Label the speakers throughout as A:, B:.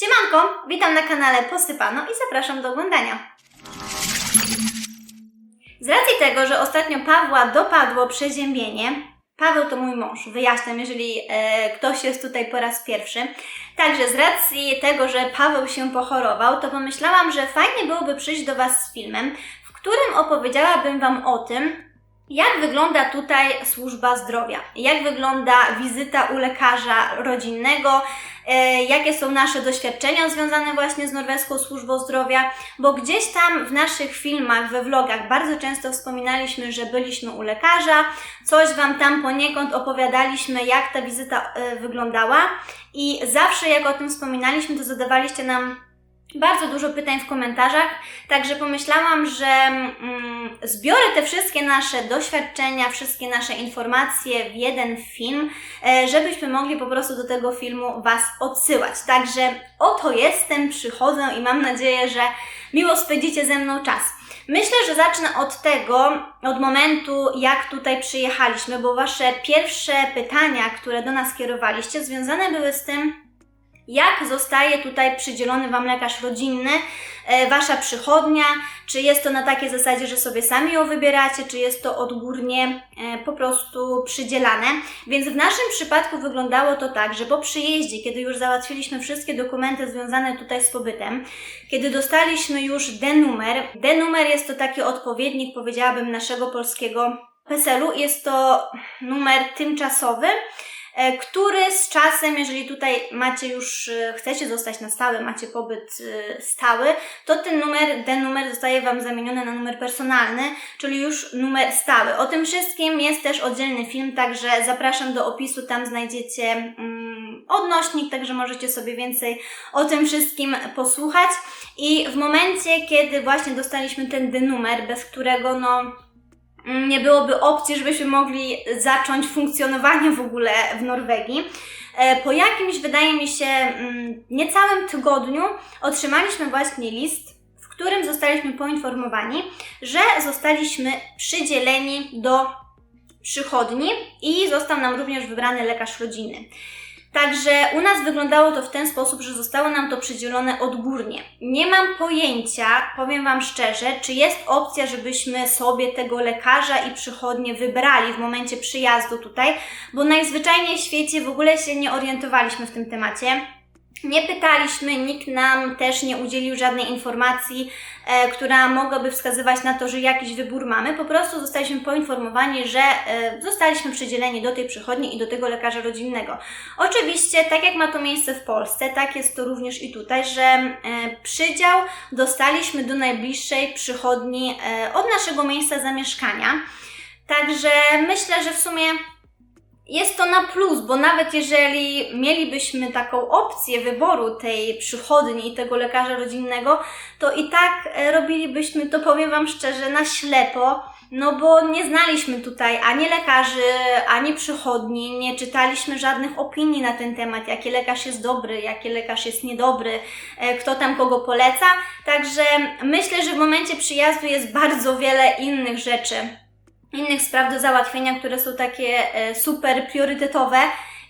A: Siemanko, witam na kanale Posypano i zapraszam do oglądania. Z racji tego, że ostatnio Pawła dopadło przeziębienie, Paweł to mój mąż, wyjaśniam, jeżeli e, ktoś jest tutaj po raz pierwszy. Także z racji tego, że Paweł się pochorował, to pomyślałam, że fajnie byłoby przyjść do Was z filmem, w którym opowiedziałabym Wam o tym, jak wygląda tutaj służba zdrowia? Jak wygląda wizyta u lekarza rodzinnego? E, jakie są nasze doświadczenia związane właśnie z norweską służbą zdrowia? Bo gdzieś tam w naszych filmach, we vlogach bardzo często wspominaliśmy, że byliśmy u lekarza, coś Wam tam poniekąd opowiadaliśmy, jak ta wizyta e, wyglądała i zawsze jak o tym wspominaliśmy, to zadawaliście nam bardzo dużo pytań w komentarzach, także pomyślałam, że mm, zbiorę te wszystkie nasze doświadczenia, wszystkie nasze informacje w jeden film, e, żebyśmy mogli po prostu do tego filmu Was odsyłać. Także oto jestem, przychodzę i mam nadzieję, że miło spędzicie ze mną czas. Myślę, że zacznę od tego, od momentu, jak tutaj przyjechaliśmy, bo Wasze pierwsze pytania, które do nas kierowaliście, związane były z tym, jak zostaje tutaj przydzielony Wam lekarz rodzinny, e, Wasza przychodnia, czy jest to na takiej zasadzie, że sobie sami ją wybieracie, czy jest to odgórnie e, po prostu przydzielane. Więc w naszym przypadku wyglądało to tak, że po przyjeździe, kiedy już załatwiliśmy wszystkie dokumenty związane tutaj z pobytem, kiedy dostaliśmy już D-numer, D-numer jest to taki odpowiednik, powiedziałabym, naszego polskiego PESEL-u, jest to numer tymczasowy, który z czasem, jeżeli tutaj macie już, e, chcecie zostać na stałe, macie pobyt e, stały, to ten numer, ten numer zostaje Wam zamieniony na numer personalny, czyli już numer stały. O tym wszystkim jest też oddzielny film, także zapraszam do opisu, tam znajdziecie mm, odnośnik, także możecie sobie więcej o tym wszystkim posłuchać. I w momencie, kiedy właśnie dostaliśmy ten numer, bez którego no nie byłoby opcji, żebyśmy mogli zacząć funkcjonowanie w ogóle w Norwegii. E, po jakimś, wydaje mi się, mm, niecałym tygodniu otrzymaliśmy właśnie list, w którym zostaliśmy poinformowani, że zostaliśmy przydzieleni do przychodni i został nam również wybrany lekarz rodziny. Także u nas wyglądało to w ten sposób, że zostało nam to przydzielone odgórnie. Nie mam pojęcia, powiem Wam szczerze, czy jest opcja, żebyśmy sobie tego lekarza i przychodnie wybrali w momencie przyjazdu tutaj, bo najzwyczajniej w świecie w ogóle się nie orientowaliśmy w tym temacie. Nie pytaliśmy, nikt nam też nie udzielił żadnej informacji, e, która mogłaby wskazywać na to, że jakiś wybór mamy. Po prostu zostaliśmy poinformowani, że e, zostaliśmy przydzieleni do tej przychodni i do tego lekarza rodzinnego. Oczywiście, tak jak ma to miejsce w Polsce, tak jest to również i tutaj, że e, przydział dostaliśmy do najbliższej przychodni e, od naszego miejsca zamieszkania. Także myślę, że w sumie jest to na plus, bo nawet jeżeli mielibyśmy taką opcję wyboru tej przychodni i tego lekarza rodzinnego, to i tak e, robilibyśmy to, powiem Wam szczerze, na ślepo, no bo nie znaliśmy tutaj ani lekarzy, ani przychodni, nie czytaliśmy żadnych opinii na ten temat, jaki lekarz jest dobry, jaki lekarz jest niedobry, e, kto tam kogo poleca. Także myślę, że w momencie przyjazdu jest bardzo wiele innych rzeczy innych spraw do załatwienia, które są takie e, super priorytetowe.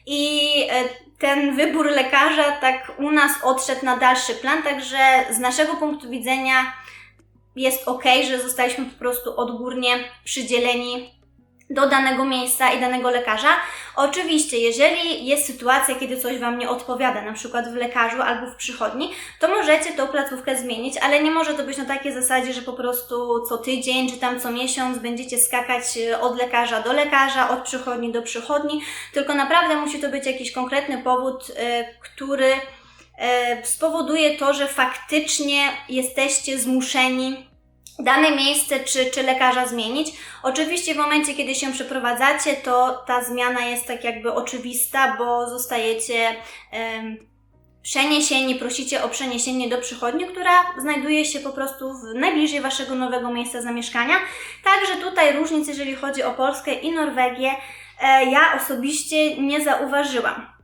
A: I e, ten wybór lekarza tak u nas odszedł na dalszy plan, także z naszego punktu widzenia jest ok, że zostaliśmy po prostu odgórnie przydzieleni do danego miejsca i danego lekarza. Oczywiście, jeżeli jest sytuacja, kiedy coś Wam nie odpowiada, na przykład w lekarzu albo w przychodni, to możecie tą placówkę zmienić, ale nie może to być na takiej zasadzie, że po prostu co tydzień czy tam co miesiąc będziecie skakać e, od lekarza do lekarza, od przychodni do przychodni, tylko naprawdę musi to być jakiś konkretny powód, e, który e, spowoduje to, że faktycznie jesteście zmuszeni dane miejsce czy, czy lekarza zmienić. Oczywiście w momencie, kiedy się przeprowadzacie, to ta zmiana jest tak jakby oczywista, bo zostajecie um, przeniesieni, prosicie o przeniesienie do przychodni, która znajduje się po prostu w najbliżej Waszego nowego miejsca zamieszkania. Także tutaj różnic, jeżeli chodzi o Polskę i Norwegię, e, ja osobiście nie zauważyłam.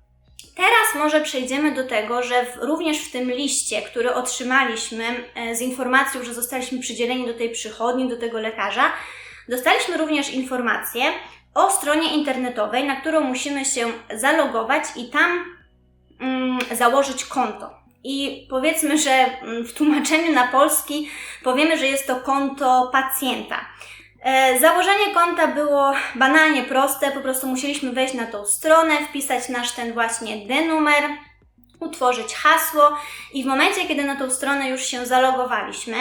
A: Teraz może przejdziemy do tego, że w, również w tym liście, który otrzymaliśmy e, z informacją, że zostaliśmy przydzieleni do tej przychodni, do tego lekarza, dostaliśmy również informację o stronie internetowej, na którą musimy się zalogować i tam mm, założyć konto. i powiedzmy, że mm, w tłumaczeniu na polski powiemy, że jest to konto pacjenta. E, założenie konta było banalnie proste, po prostu musieliśmy wejść na tą stronę, wpisać nasz ten właśnie D-numer, utworzyć hasło i w momencie, kiedy na tą stronę już się zalogowaliśmy,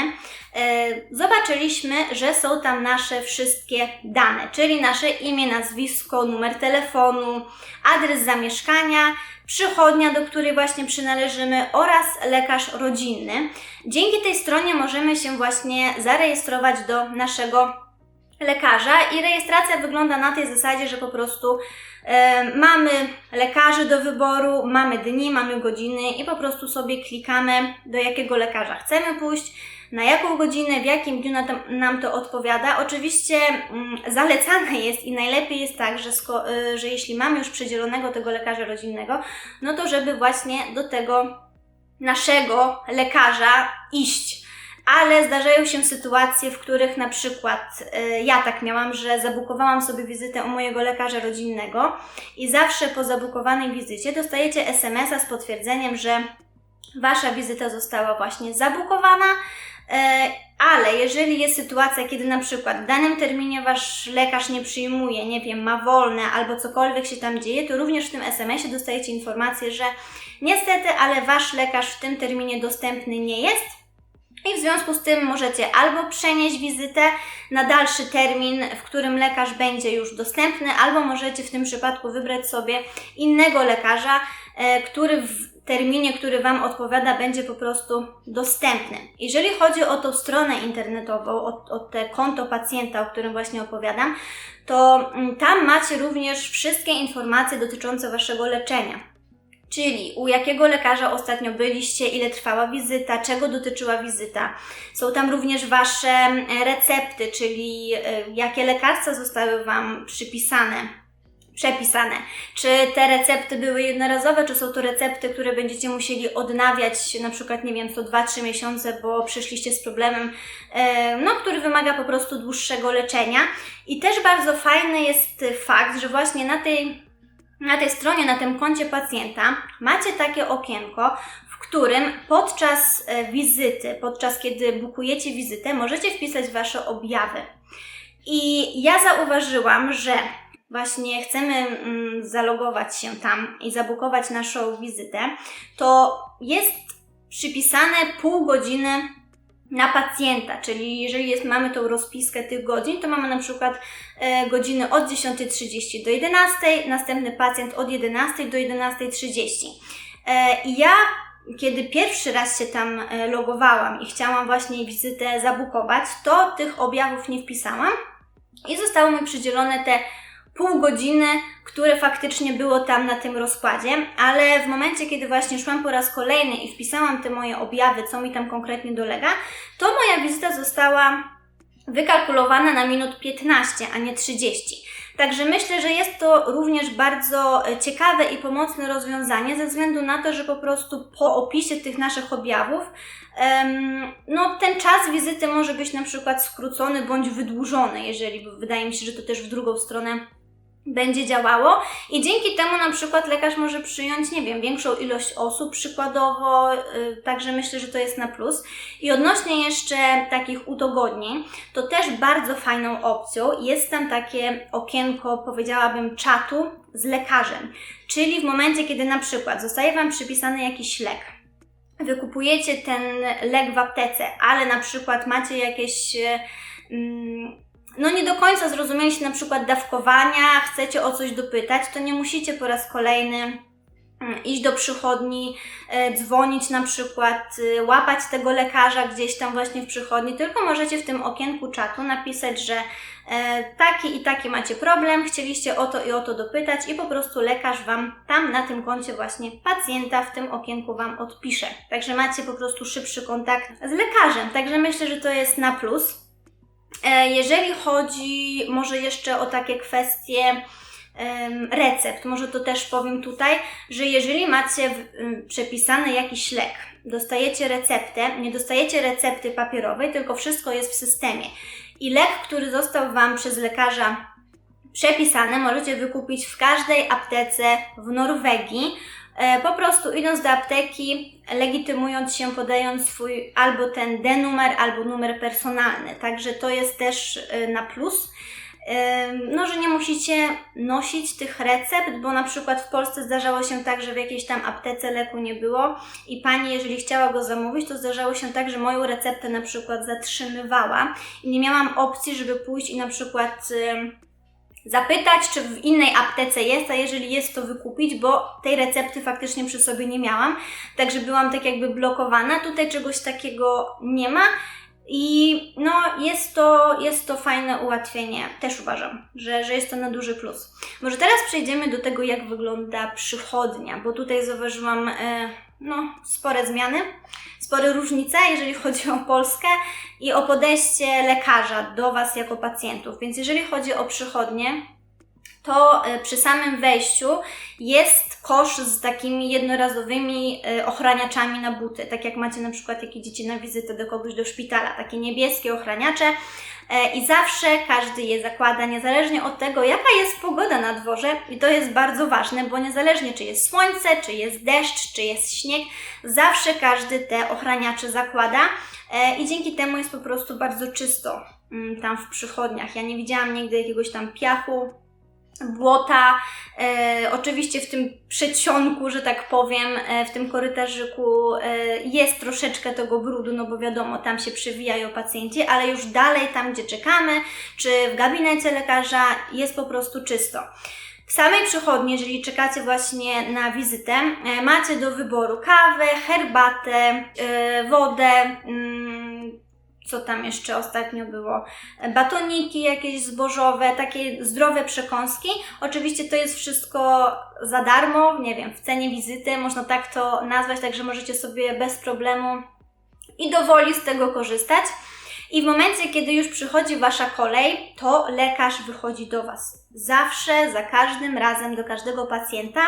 A: e, zobaczyliśmy, że są tam nasze wszystkie dane, czyli nasze imię, nazwisko, numer telefonu, adres zamieszkania, przychodnia, do której właśnie przynależymy oraz lekarz rodzinny. Dzięki tej stronie możemy się właśnie zarejestrować do naszego lekarza i rejestracja wygląda na tej zasadzie, że po prostu e, mamy lekarzy do wyboru, mamy dni, mamy godziny i po prostu sobie klikamy do jakiego lekarza chcemy pójść, na jaką godzinę, w jakim dniu to, nam to odpowiada. Oczywiście mm, zalecane jest i najlepiej jest tak, że, sko- y, że jeśli mamy już przydzielonego tego lekarza rodzinnego, no to żeby właśnie do tego naszego lekarza iść ale zdarzają się sytuacje, w których na przykład y, ja tak miałam, że zabukowałam sobie wizytę u mojego lekarza rodzinnego i zawsze po zabukowanej wizycie dostajecie SMS-a z potwierdzeniem, że wasza wizyta została właśnie zabukowana. E, ale jeżeli jest sytuacja, kiedy na przykład w danym terminie wasz lekarz nie przyjmuje, nie wiem, ma wolne albo cokolwiek się tam dzieje, to również w tym SMS-ie dostajecie informację, że niestety, ale wasz lekarz w tym terminie dostępny nie jest i w związku z tym możecie albo przenieść wizytę na dalszy termin, w którym lekarz będzie już dostępny, albo możecie w tym przypadku wybrać sobie innego lekarza, e, który w terminie, który Wam odpowiada, będzie po prostu dostępny. Jeżeli chodzi o tą stronę internetową, o, o te konto pacjenta, o którym właśnie opowiadam, to mm, tam macie również wszystkie informacje dotyczące Waszego leczenia Czyli u jakiego lekarza ostatnio byliście, ile trwała wizyta, czego dotyczyła wizyta. Są tam również Wasze e, recepty, czyli e, jakie lekarstwa zostały Wam przypisane przepisane. Czy te recepty były jednorazowe, czy są to recepty, które będziecie musieli odnawiać na przykład, nie wiem, co 2-3 miesiące, bo przyszliście z problemem, e, no, który wymaga po prostu dłuższego leczenia. I też bardzo fajny jest fakt, że właśnie na tej na tej stronie, na tym koncie pacjenta macie takie okienko, w którym podczas e, wizyty, podczas kiedy bukujecie wizytę, możecie wpisać Wasze objawy. I ja zauważyłam, że właśnie chcemy mm, zalogować się tam i zabukować naszą wizytę, to jest przypisane pół godziny na pacjenta, czyli jeżeli jest, mamy tą rozpiskę tych godzin, to mamy na przykład e, godziny od 10.30 do 11, następny pacjent od 11 do 11.30. E, I ja, kiedy pierwszy raz się tam e, logowałam i chciałam właśnie wizytę zabukować, to tych objawów nie wpisałam i zostały mi przydzielone te pół godziny, które faktycznie było tam na tym rozkładzie, ale w momencie, kiedy właśnie szłam po raz kolejny i wpisałam te moje objawy, co mi tam konkretnie dolega, to moja wizyta została wykalkulowana na minut 15, a nie 30. Także myślę, że jest to również bardzo e, ciekawe i pomocne rozwiązanie, ze względu na to, że po prostu po opisie tych naszych objawów, no ten czas wizyty może być na przykład skrócony bądź wydłużony, jeżeli wydaje mi się, że to też w drugą stronę będzie działało i dzięki temu na przykład lekarz może przyjąć, nie wiem, większą ilość osób przykładowo, yy, także myślę, że to jest na plus. I odnośnie jeszcze takich udogodnień, to też bardzo fajną opcją jest tam takie okienko, powiedziałabym, czatu z lekarzem. Czyli w momencie, kiedy na przykład zostaje Wam przypisany jakiś lek, wykupujecie ten lek w aptece, ale na przykład macie jakieś... Yy, no nie do końca zrozumieliście na przykład dawkowania, chcecie o coś dopytać, to nie musicie po raz kolejny mm, iść do przychodni, e, dzwonić na przykład, e, łapać tego lekarza gdzieś tam właśnie w przychodni, tylko możecie w tym okienku czatu napisać, że e, taki i taki macie problem, chcieliście o to i o to dopytać i po prostu lekarz Wam tam na tym koncie właśnie pacjenta w tym okienku Wam odpisze. Także macie po prostu szybszy kontakt z lekarzem. Także myślę, że to jest na plus. E, jeżeli chodzi może jeszcze o takie kwestie recept, może to też powiem tutaj, że jeżeli macie przepisany jakiś lek, dostajecie receptę, nie dostajecie recepty papierowej, tylko wszystko jest w systemie. I lek, który został Wam przez lekarza przepisany, możecie wykupić w każdej aptece w Norwegii po prostu idąc do apteki, legitymując się, podając swój albo ten D-numer, albo numer personalny. Także to jest też e, na plus. Ym, No, że nie musicie nosić tych recept, bo na przykład w Polsce zdarzało się tak, że w jakiejś tam aptece leku nie było i pani, jeżeli chciała go zamówić, to zdarzało się tak, że moją receptę na przykład zatrzymywała i nie miałam opcji, żeby pójść i na przykład zapytać, czy w innej aptece jest, a jeżeli jest, to wykupić, bo tej recepty faktycznie przy sobie nie miałam, także byłam tak jakby blokowana. Tutaj czegoś takiego nie ma. I no, jest to, jest to fajne ułatwienie, też uważam, że, że jest to na duży plus. Może teraz przejdziemy do tego, jak wygląda przychodnia, bo tutaj zauważyłam e, no, spore zmiany, spore różnice, jeżeli chodzi o Polskę i o podejście lekarza do Was jako pacjentów. Więc jeżeli chodzi o przychodnie, to e, przy samym wejściu jest kosz z takimi jednorazowymi e, ochraniaczami na buty. Tak jak macie na przykład, jak idziecie na wizytę do kogoś do szpitala, takie niebieskie ochraniacze. E, I zawsze każdy je zakłada, niezależnie od tego, jaka jest pogoda na dworze, i to jest bardzo ważne, bo niezależnie czy jest słońce, czy jest deszcz, czy jest śnieg, zawsze każdy te ochraniacze zakłada i dzięki temu jest po prostu bardzo czysto mm, tam w przychodniach. Ja nie widziałam nigdy jakiegoś tam piachu, błota. E, oczywiście w tym przedsionku, że tak powiem, e, w tym korytarzyku e, jest troszeczkę tego brudu, no bo wiadomo, tam się przewijają pacjenci, ale już dalej, tam gdzie czekamy, czy w gabinecie lekarza, jest po prostu czysto. W samej przychodni, jeżeli czekacie właśnie na wizytę, e, macie do wyboru kawę, herbatę, e, wodę, mm, co tam jeszcze ostatnio było, batoniki jakieś zbożowe, takie zdrowe przekąski. Oczywiście to jest wszystko za darmo, nie wiem, w cenie wizyty, można tak to nazwać, także możecie sobie bez problemu i dowoli z tego korzystać. I w momencie, kiedy już przychodzi Wasza kolej, to lekarz wychodzi do Was. Zawsze, za każdym razem, do każdego pacjenta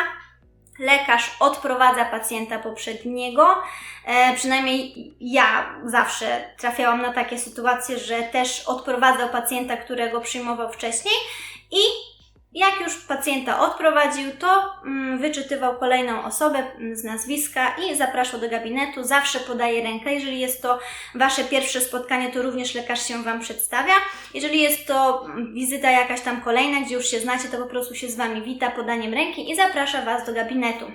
A: lekarz odprowadza pacjenta poprzedniego. E, przynajmniej ja zawsze trafiałam na takie sytuacje, że też odprowadzał pacjenta, którego przyjmował wcześniej i jak już pacjenta odprowadził, to mm, wyczytywał kolejną osobę mm, z nazwiska i zapraszał do gabinetu. Zawsze podaje rękę. Jeżeli jest to Wasze pierwsze spotkanie, to również lekarz się Wam przedstawia. Jeżeli jest to mm, wizyta jakaś tam kolejna, gdzie już się znacie, to po prostu się z Wami wita podaniem ręki i zaprasza Was do gabinetu.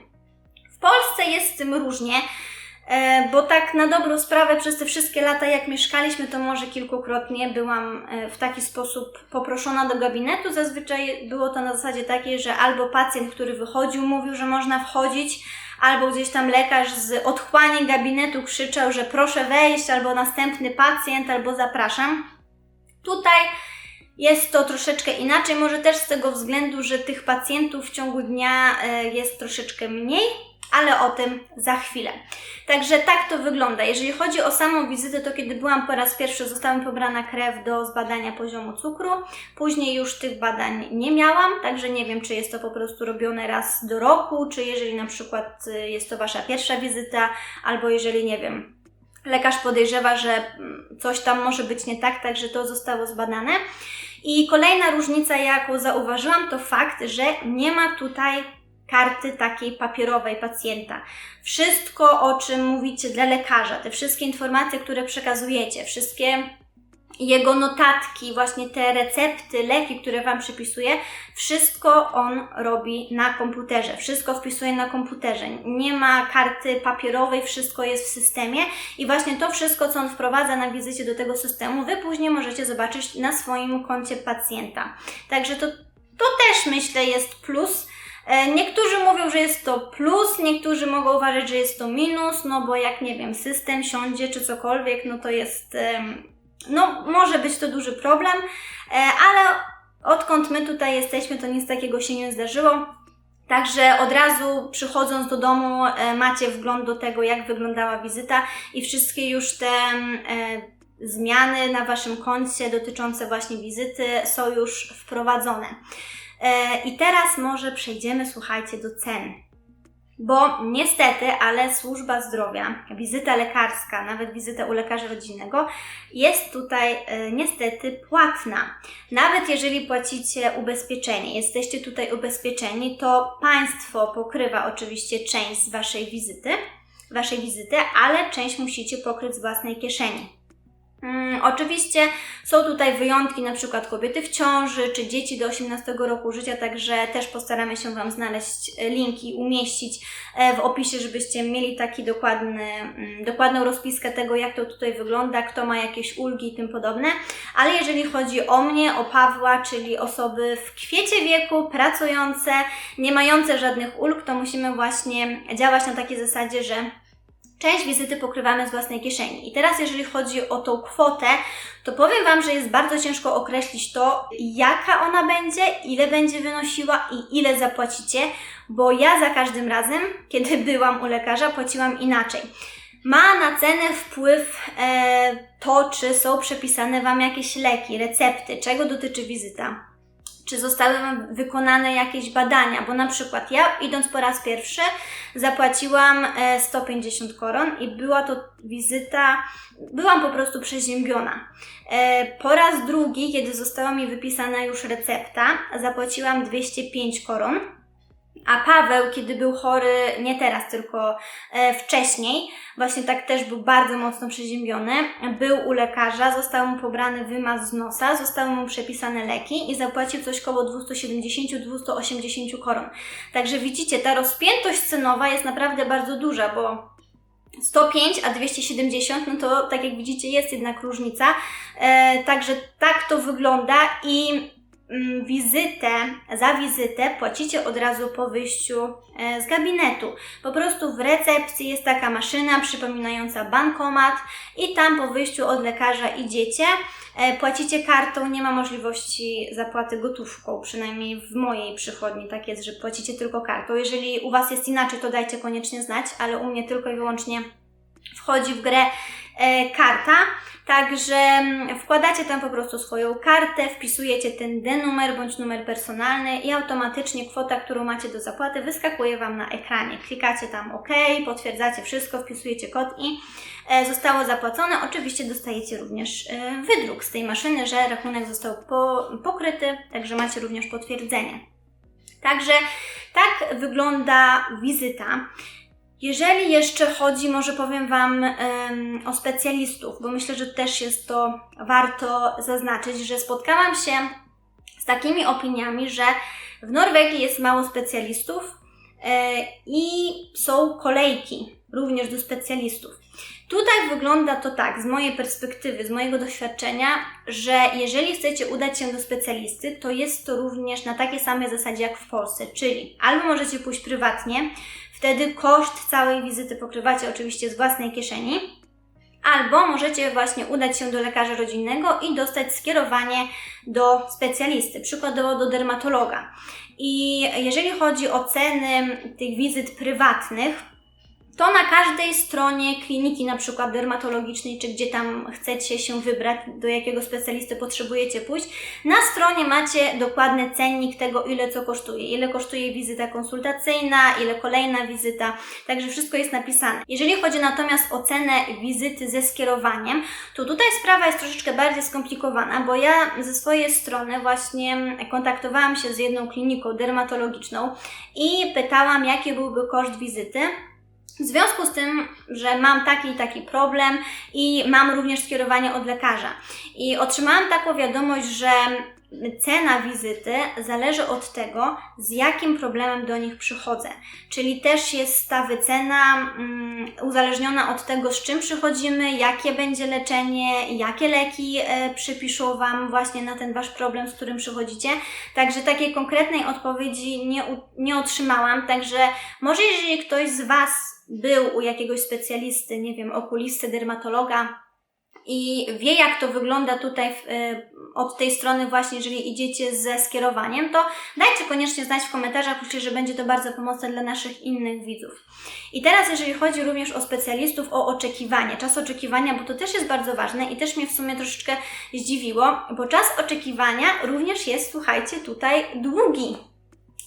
A: W Polsce jest z tym różnie. E, bo tak na dobrą sprawę przez te wszystkie lata, jak mieszkaliśmy, to może kilkukrotnie byłam e, w taki sposób poproszona do gabinetu. Zazwyczaj było to na zasadzie takiej, że albo pacjent, który wychodził, mówił, że można wchodzić, albo gdzieś tam lekarz z otchłani gabinetu krzyczał, że proszę wejść, albo następny pacjent, albo zapraszam. Tutaj jest to troszeczkę inaczej, może też z tego względu, że tych pacjentów w ciągu dnia e, jest troszeczkę mniej, ale o tym za chwilę. Także tak to wygląda. Jeżeli chodzi o samą wizytę, to kiedy byłam po raz pierwszy, została mi pobrana krew do zbadania poziomu cukru. Później już tych badań nie miałam, także nie wiem, czy jest to po prostu robione raz do roku, czy jeżeli na przykład y, jest to Wasza pierwsza wizyta, albo jeżeli, nie wiem, lekarz podejrzewa, że mm, coś tam może być nie tak, także to zostało zbadane. I kolejna różnica, jaką zauważyłam, to fakt, że nie ma tutaj karty takiej papierowej pacjenta. Wszystko, o czym mówicie dla lekarza, te wszystkie informacje, które przekazujecie, wszystkie jego notatki, właśnie te recepty, leki, które Wam przypisuje, wszystko on robi na komputerze, wszystko wpisuje na komputerze. Nie ma karty papierowej, wszystko jest w systemie i właśnie to wszystko, co on wprowadza na wizycie do tego systemu, Wy później możecie zobaczyć na swoim koncie pacjenta. Także to, to też myślę jest plus, niektórzy mówią, że jest to plus, niektórzy mogą uważać, że jest to minus, no bo jak nie wiem, system siądzie czy cokolwiek, no to jest, no może być to duży problem, e, ale odkąd my tutaj jesteśmy, to nic takiego się nie zdarzyło. Także od razu przychodząc do domu e, macie wgląd do tego, jak wyglądała wizyta i wszystkie już te zmiany na Waszym koncie dotyczące właśnie wizyty są już wprowadzone. E, I teraz może przejdziemy, słuchajcie, do cen. bo niestety, ale służba zdrowia, wizyta lekarska, nawet wizyta u lekarza rodzinnego jest tutaj e, niestety płatna. Nawet jeżeli płacicie ubezpieczenie, jesteście tutaj ubezpieczeni, to państwo pokrywa oczywiście część z waszej wizyty, waszej wizyty, ale część musicie pokryć z własnej kieszeni. Mm, oczywiście są tutaj wyjątki, na przykład kobiety w ciąży, czy dzieci do 18 roku życia, także też postaramy się Wam znaleźć e, linki, umieścić e, w opisie, żebyście mieli taki dokładny, mm, dokładną rozpiskę tego, jak to tutaj wygląda, kto ma jakieś ulgi i tym podobne. Ale jeżeli chodzi o mnie, o Pawła, czyli osoby w kwiecie wieku, pracujące, nie mające żadnych ulg, to musimy właśnie działać na takiej zasadzie, że Część wizyty pokrywamy z własnej kieszeni. I teraz, jeżeli chodzi o tą kwotę, to powiem Wam, że jest bardzo ciężko określić to, jaka ona będzie, ile będzie wynosiła i ile zapłacicie, bo ja za każdym razem, kiedy byłam u lekarza, płaciłam inaczej. Ma na cenę wpływ e, to, czy są przepisane Wam jakieś leki, recepty, czego dotyczy wizyta czy zostały wykonane jakieś badania, bo na przykład ja idąc po raz pierwszy zapłaciłam 150 e, koron i była to wizyta, byłam po prostu przeziębiona. E, po raz drugi, kiedy została mi wypisana już recepta, zapłaciłam 205 koron a Paweł, kiedy był chory, nie teraz, tylko e, wcześniej, właśnie tak też był bardzo mocno przeziębiony, był u lekarza, został mu pobrany wymaz z nosa, zostały mu przepisane leki i zapłacił coś około 270-280 koron. Także widzicie, ta rozpiętość cenowa jest naprawdę bardzo duża, bo 105 a 270, no to tak jak widzicie jest jednak różnica. E, także tak to wygląda i wizytę, za wizytę płacicie od razu po wyjściu e, z gabinetu. Po prostu w recepcji jest taka maszyna przypominająca bankomat i tam po wyjściu od lekarza idziecie, e, płacicie kartą, nie ma możliwości zapłaty gotówką, przynajmniej w mojej przychodni tak jest, że płacicie tylko kartą. Jeżeli u Was jest inaczej, to dajcie koniecznie znać, ale u mnie tylko i wyłącznie wchodzi w grę karta. Także mm, wkładacie tam po prostu swoją kartę, wpisujecie ten D-numer bądź numer personalny i automatycznie kwota, którą macie do zapłaty, wyskakuje Wam na ekranie. Klikacie tam OK, potwierdzacie wszystko, wpisujecie kod i e, zostało zapłacone. Oczywiście dostajecie również e, wydruk z tej maszyny, że rachunek został po, pokryty, także macie również potwierdzenie. Także tak wygląda wizyta. Jeżeli jeszcze chodzi, może powiem Wam o specjalistów, bo myślę, że też jest to warto zaznaczyć, że spotkałam się z takimi opiniami, że w Norwegii jest mało specjalistów e, i są kolejki również do specjalistów. Tutaj wygląda to tak, z mojej perspektywy, z mojego doświadczenia, że jeżeli chcecie udać się do specjalisty, to jest to również na takiej samej zasadzie jak w Polsce, czyli albo możecie pójść prywatnie, Wtedy koszt całej wizyty pokrywacie oczywiście z własnej kieszeni, albo możecie właśnie udać się do lekarza rodzinnego i dostać skierowanie do specjalisty, przykładowo do dermatologa. I jeżeli chodzi o ceny tych wizyt prywatnych, to na każdej stronie kliniki, na przykład dermatologicznej, czy gdzie tam chcecie się wybrać, do jakiego specjalisty potrzebujecie pójść, na stronie macie dokładny cennik tego, ile co kosztuje. Ile kosztuje wizyta konsultacyjna, ile kolejna wizyta, także wszystko jest napisane. Jeżeli chodzi natomiast o cenę wizyty ze skierowaniem, to tutaj sprawa jest troszeczkę bardziej skomplikowana, bo ja ze swojej strony właśnie kontaktowałam się z jedną kliniką dermatologiczną i pytałam, jaki byłby koszt wizyty. W związku z tym, że mam taki i taki problem i mam również skierowanie od lekarza. I otrzymałam taką wiadomość, że cena wizyty zależy od tego, z jakim problemem do nich przychodzę. Czyli też jest ta wycena um, uzależniona od tego, z czym przychodzimy, jakie będzie leczenie, jakie leki e, przypiszą Wam właśnie na ten Wasz problem, z którym przychodzicie. Także takiej konkretnej odpowiedzi nie, nie otrzymałam. Także może jeżeli ktoś z Was był u jakiegoś specjalisty, nie wiem, okulisty, dermatologa i wie, jak to wygląda tutaj w, y, od tej strony właśnie, jeżeli idziecie ze skierowaniem, to dajcie koniecznie znać w komentarzach, myślę, że będzie to bardzo pomocne dla naszych innych widzów. I teraz, jeżeli chodzi również o specjalistów, o oczekiwanie, czas oczekiwania, bo to też jest bardzo ważne i też mnie w sumie troszeczkę zdziwiło, bo czas oczekiwania również jest, słuchajcie, tutaj długi.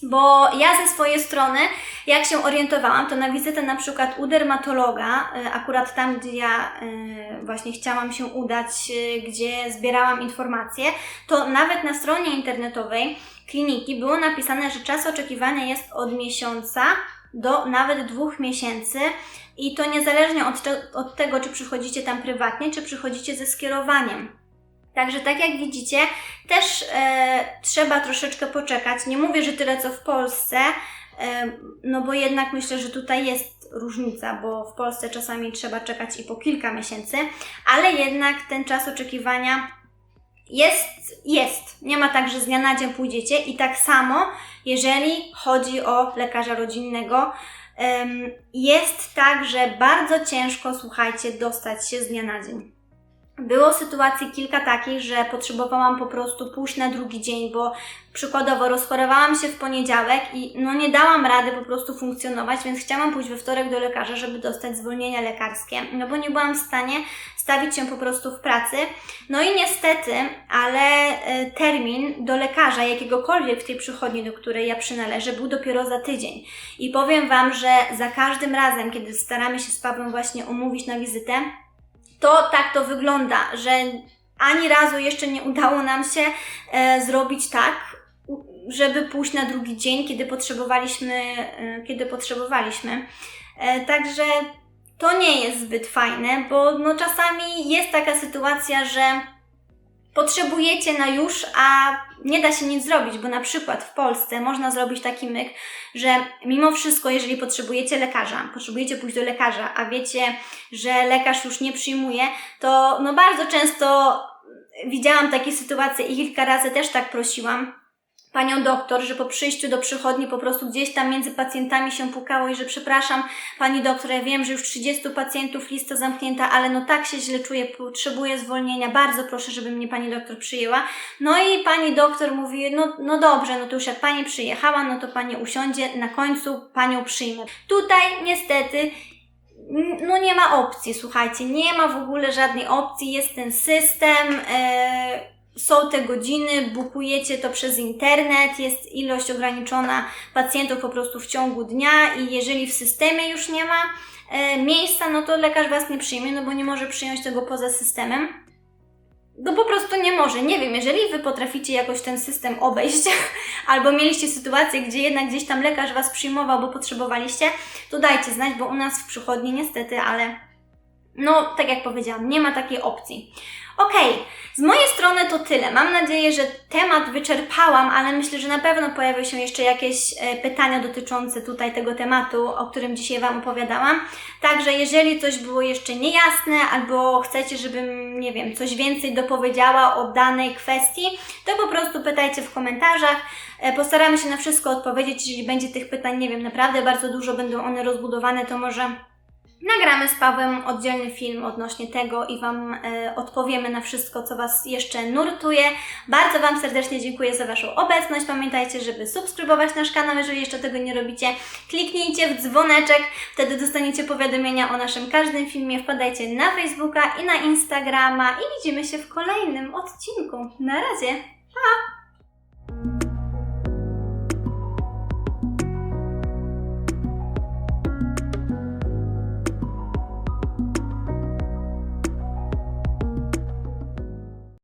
A: Bo ja ze swojej strony, jak się orientowałam, to na wizytę na przykład u dermatologa, y, akurat tam, gdzie ja y, właśnie chciałam się udać, y, gdzie zbierałam informacje, to nawet na stronie internetowej kliniki było napisane, że czas oczekiwania jest od miesiąca do nawet dwóch miesięcy i to niezależnie od, od tego, czy przychodzicie tam prywatnie, czy przychodzicie ze skierowaniem. Także tak jak widzicie, też e, trzeba troszeczkę poczekać. Nie mówię, że tyle co w Polsce, e, no bo jednak myślę, że tutaj jest różnica, bo w Polsce czasami trzeba czekać i po kilka miesięcy, ale jednak ten czas oczekiwania jest, jest. Nie ma tak, że z dnia na dzień pójdziecie i tak samo, jeżeli chodzi o lekarza rodzinnego, jest tak, że bardzo ciężko, słuchajcie, dostać się z dnia na dzień. Było sytuacji kilka takich, że potrzebowałam po prostu pójść na drugi dzień, bo przykładowo rozchorowałam się w poniedziałek i no nie dałam rady po prostu funkcjonować, więc chciałam pójść we wtorek do lekarza, żeby dostać zwolnienie lekarskie, no bo nie byłam w stanie stawić się po prostu w pracy. No i niestety, ale e, termin do lekarza jakiegokolwiek w tej przychodni, do której ja przynależę, był dopiero za tydzień. I powiem Wam, że za każdym razem, kiedy staramy się z Pawłem właśnie umówić na wizytę, to tak to wygląda, że ani razu jeszcze nie udało nam się e, zrobić tak, żeby pójść na drugi dzień, kiedy potrzebowaliśmy, e, kiedy potrzebowaliśmy. E, także to nie jest zbyt fajne, bo no czasami jest taka sytuacja, że potrzebujecie na już, a nie da się nic zrobić, bo na przykład w Polsce można zrobić taki myk, że mimo wszystko, jeżeli potrzebujecie lekarza, potrzebujecie pójść do lekarza, a wiecie, że lekarz już nie przyjmuje, to no bardzo często widziałam takie sytuacje i kilka razy też tak prosiłam panią doktor, że po przyjściu do przychodni po prostu gdzieś tam między pacjentami się pukało i że przepraszam pani doktor, ja wiem, że już 30 pacjentów, lista zamknięta, ale no tak się źle czuję, potrzebuję zwolnienia, bardzo proszę, żeby mnie pani doktor przyjęła. No i pani doktor mówi, no, no dobrze, no to już jak pani przyjechała, no to pani usiądzie, na końcu panią przyjmę. Tutaj niestety no nie ma opcji, słuchajcie, nie ma w ogóle żadnej opcji, jest ten system, e, są te godziny, bukujecie to przez internet, jest ilość ograniczona pacjentów po prostu w ciągu dnia i jeżeli w systemie już nie ma e, miejsca, no to lekarz Was nie przyjmie, no bo nie może przyjąć tego poza systemem. No po prostu nie może. Nie wiem, jeżeli Wy potraficie jakoś ten system obejść, albo mieliście sytuację, gdzie jednak gdzieś tam lekarz Was przyjmował, bo potrzebowaliście, to dajcie znać, bo u nas w przychodni niestety, ale no, tak jak powiedziałam, nie ma takiej opcji. Okej, z mojej strony to tyle. Mam nadzieję, że temat wyczerpałam, ale myślę, że na pewno pojawią się jeszcze jakieś e, pytania dotyczące tutaj tego tematu, o którym dzisiaj Wam opowiadałam. Także jeżeli coś było jeszcze niejasne, albo chcecie, żebym, nie wiem, coś więcej dopowiedziała o danej kwestii, to po prostu pytajcie w komentarzach. E, Postaramy się na wszystko odpowiedzieć. Jeżeli będzie tych pytań, nie wiem, naprawdę bardzo dużo, będą one rozbudowane, to może nagramy z Pawłem oddzielny film odnośnie tego i Wam e, odpowiemy na wszystko, co Was jeszcze nurtuje. Bardzo Wam serdecznie dziękuję za Waszą obecność. Pamiętajcie, żeby subskrybować nasz kanał, jeżeli jeszcze tego nie robicie. Kliknijcie w dzwoneczek, wtedy dostaniecie powiadomienia o naszym każdym filmie. Wpadajcie na Facebooka i na Instagrama i widzimy się w kolejnym odcinku. Na razie! Pa!